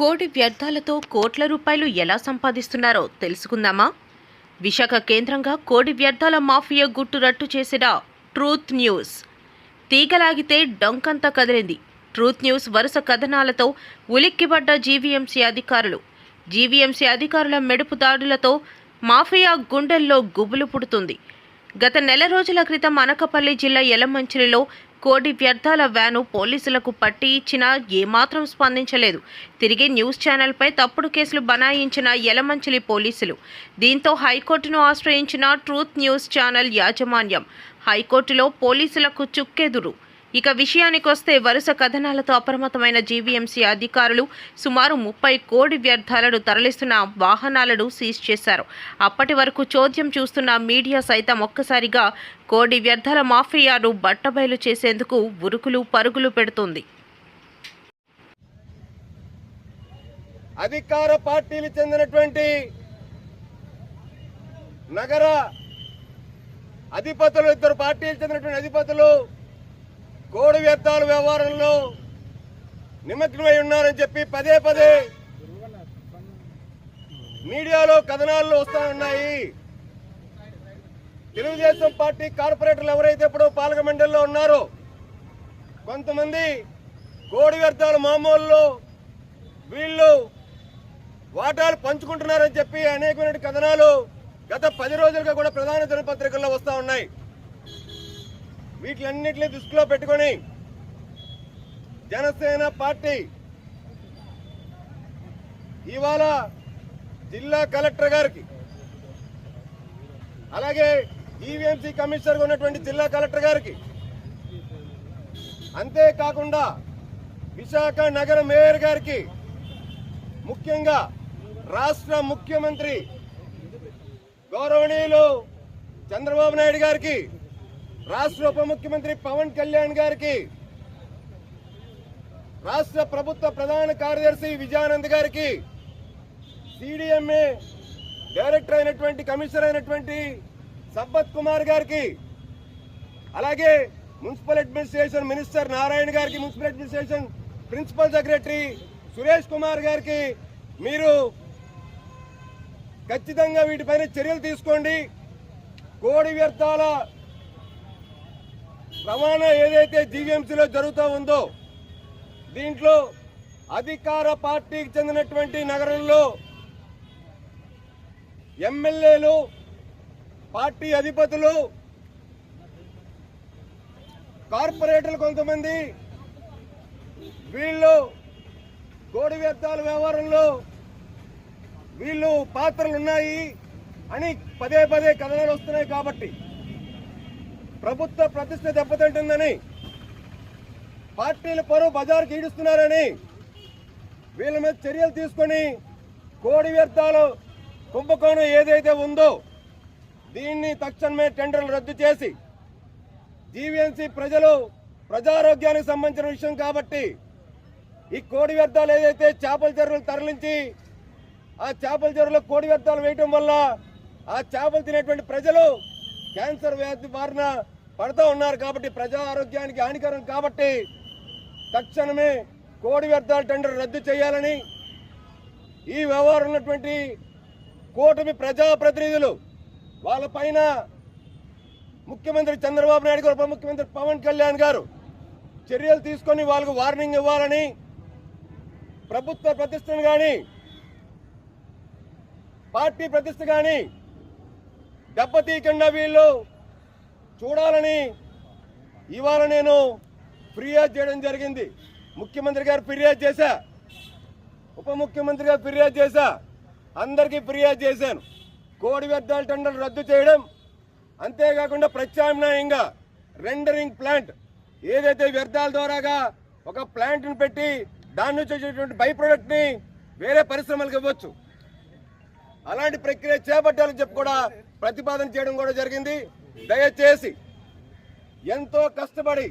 కోటి వ్యర్థాలతో కోట్ల రూపాయలు ఎలా సంపాదిస్తున్నారో తెలుసుకుందామా? విశాఖ కేంద్రంగా కోడి వ్యర్థాల మాఫియా గుట్టు రట్టు చేసిన ట్రూత్ న్యూస్. తీగలాగితే డొంకంతా కదిలింది. ట్రూత్ న్యూస్ వరుస కథనాలతో ఉలిక్కిపడ్డ జీవీఎంసీ అధికారులు. జీవీఎంసీ అధికారుల మెడుపు దాడులతో మాఫియా గుండెల్లో గుబులు పుడుతుంది. గత నెల రోజుల క్రితం అనకపల్లి జిల్లా ఎలమంచిలిలో కోడి వ్యర్థాల వ్యాను పోలీసులకు పట్టి ఇచ్చినా ఏమాత్రం స్పందించలేదు. తిరిగి న్యూస్ ఛానల్పై తప్పుడు కేసులు బనాయించిన ఎలమంచిలి పోలీసులు. దీంతో హైకోర్టును ఆశ్రయించిన ట్రూత్ న్యూస్ ఛానల్ యాజమాన్యం. హైకోర్టులో పోలీసులకు చుక్కెదురు. ఇక విషయానికొస్తే వరుస కథనాలతో అప్రమత్తమైన జీవీఎంసీ అధికారులు సుమారు ముప్పై కోడి వ్యర్థాలను తరలిస్తున్న వాహనాలను సీజ్ చేశారు. అప్పటి వరకు చోద్యం చూస్తున్న మీడియా సైతం ఒక్కసారిగా కోడి వ్యర్థాల మాఫియాను బట్టబయలు చేసేందుకు ఉరుకులు పరుగులు పెడుతుంది. అధికార పార్టీలు చెందినటువంటి నగర అధిపతులు ఇద్దరు పార్టీలు చెందినటువంటి అధిపతులు కోడి వ్యర్థాల వ్యవహారంలో నిమగ్నమై ఉన్నారని చెప్పి పదే పదే మీడియాలో కథనాలు వస్తా ఉన్నాయి. తెలుగుదేశం పార్టీ కార్పొరేటర్లు ఎవరైతే ఇప్పుడు పాలక మండలిలో ఉన్నారో కొంతమంది కోడి వ్యర్థాల మామూలు వీళ్ళు వాటాలు పంచుకుంటున్నారని చెప్పి అనేకమైన కథనాలు గత పది రోజులుగా కూడా ప్రధాన దినపత్రికల్లో వస్తూ ఉన్నాయి. వీటిలన్నింటినీ దృష్టిలో పెట్టుకొని జనసేన పార్టీ ఇవాళ జిల్లా కలెక్టర్ గారికి అలాగే ఈవీఎంసీ కమిషనర్ ఉన్నటువంటి జిల్లా కలెక్టర్ గారికి అంతేకాకుండా విశాఖ నగర మేయర్ గారికి ముఖ్యంగా రాష్ట్ర ముఖ్యమంత్రి గౌరవనీయులు చంద్రబాబు నాయుడు గారికి రాష్ట్ర ఉప ముఖ్యమంత్రి పవన్ కళ్యాణ్ గారికి రాష్ట్ర ప్రభుత్వ ప్రధాన కార్యదర్శి విజయానంద్ గారికి సిడిఎంఏ డైరెక్టర్ అయినటువంటి కమిషనర్ అయినటువంటి సంపత్ కుమార్ గారికి అలాగే మున్సిపల్ అడ్మినిస్ట్రేషన్ మినిస్టర్ నారాయణ గారికి municipal administration principal secretary Suresh Kumar గారికి మీరు ఖచ్చితంగా వీటిపైన చర్యలు తీసుకోండి. కోడి వ్యర్థాల రవాణా ఏదైతే జీవీఎంసీలో జరుగుతూ ఉందో దీంట్లో అధికార పార్టీకి చెందినటువంటి నగరంలో ఎమ్మెల్యేలు పార్టీ అధిపతులు కార్పొరేటర్లు కొంతమంది వీళ్ళు కోడి వ్యర్థాల వ్యవహారంలో వీళ్ళు పాత్రలు ఉన్నాయి అని పదే పదే కథనాలు వస్తున్నాయి కాబట్టి ప్రభుత్వ ప్రతిష్ట దెబ్బతింటుందని పార్టీల పరువు బజార్కి ఈడుస్తున్నారని వీళ్ళ మీద చర్యలు తీసుకొని కోడి వ్యర్థాలు కుంభకోణం ఏదైతే ఉందో దీన్ని తక్షణమే టెండర్లు రద్దు చేసి జీవీఎంసీ ప్రజలు ప్రజారోగ్యానికి సంబంధించిన విషయం కాబట్టి ఈ కోడి వ్యర్థాలు ఏదైతే చేపల చెరువులు తరలించి ఆ చేపల చెరువులో కోడి వ్యర్థాలు వేయటం వల్ల ఆ చేపలు తినేటువంటి ప్రజలు క్యాన్సర్ వ్యాధి బారిన పడుతూ ఉన్నారు కాబట్టి ప్రజా ఆరోగ్యానికి హానికరం కాబట్టి తక్షణమే కోడి వ్యర్థాల టెండర్ రద్దు చేయాలని ఈ వ్యవహారం ఉన్నటువంటి కూటమి ప్రజాప్రతినిధులు వాళ్ళ పైన ముఖ్యమంత్రి చంద్రబాబు నాయుడు గారు ఉప ముఖ్యమంత్రి పవన్ కళ్యాణ్ గారు చర్యలు తీసుకొని వాళ్ళకు వార్నింగ్ ఇవ్వాలని ప్రభుత్వ ప్రతిష్టను కానీ పార్టీ ప్రతిష్ట కానీ దెబ్బతీయకుండా వీళ్ళు చూడాలని ఇవాళ నేను ఫిర్యాదు చేయడం జరిగింది. ముఖ్యమంత్రి గారు ఫిర్యాదు చేశా. ఉప ముఖ్యమంత్రి గారు ఫిర్యాదు చేశా. అందరికీ ఫిర్యాదు చేశాను. కోడి వ్యర్థాల టెండర్లు రద్దు చేయడం అంతేకాకుండా ప్రత్యామ్నాయంగా రెండరింగ్ ప్లాంట్ ఏదైతే వ్యర్థాల ద్వారాగా ఒక ప్లాంట్ని పెట్టి దాని నుంచి వచ్చేటువంటి బై ప్రోడక్ట్ని వేరే పరిశ్రమలకు ఇవ్వచ్చు. అలాంటి ప్రక్రియ చేపట్టాలని చెప్పి కూడా ప్రతిపాదన చేయడం కూడా జరిగింది. దయచేసి ఎంతో కష్టపడి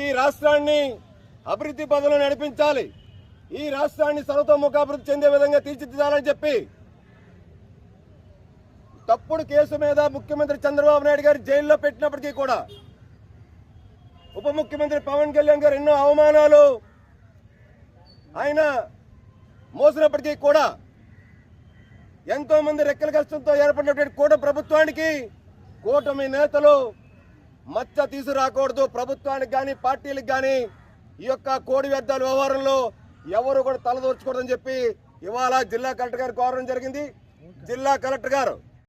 ఈ రాష్ట్రాన్ని అభివృద్ధి పదవులు నడిపించాలి. ఈ రాష్ట్రాన్ని సర్వతోముఖాభివృద్ధి చెందే విధంగా తీర్చిదిద్దాలని చెప్పి తప్పుడు కేసు మీద ముఖ్యమంత్రి చంద్రబాబు నాయుడు గారు జైల్లో పెట్టినప్పటికీ కూడా ఉప ముఖ్యమంత్రి పవన్ కళ్యాణ్ గారు ఎన్నో అవమానాలు ఆయన మోసినప్పటికీ కూడా ఎంతో మంది రెక్కల కష్టంతో ఏర్పడినటువంటి కూట ప్రభుత్వానికి కూటమి నేతలు మచ్చ తీసుకురాకూడదు. ప్రభుత్వానికి కానీ పార్టీలకు కానీ ఈ యొక్క కోడి వ్యర్థాల వ్యవహారంలో ఎవరు కూడా తలదూర్చకూడదని చెప్పి ఇవాళ జిల్లా కలెక్టర్ గారు కోరడం జరిగింది. జిల్లా కలెక్టర్ గారు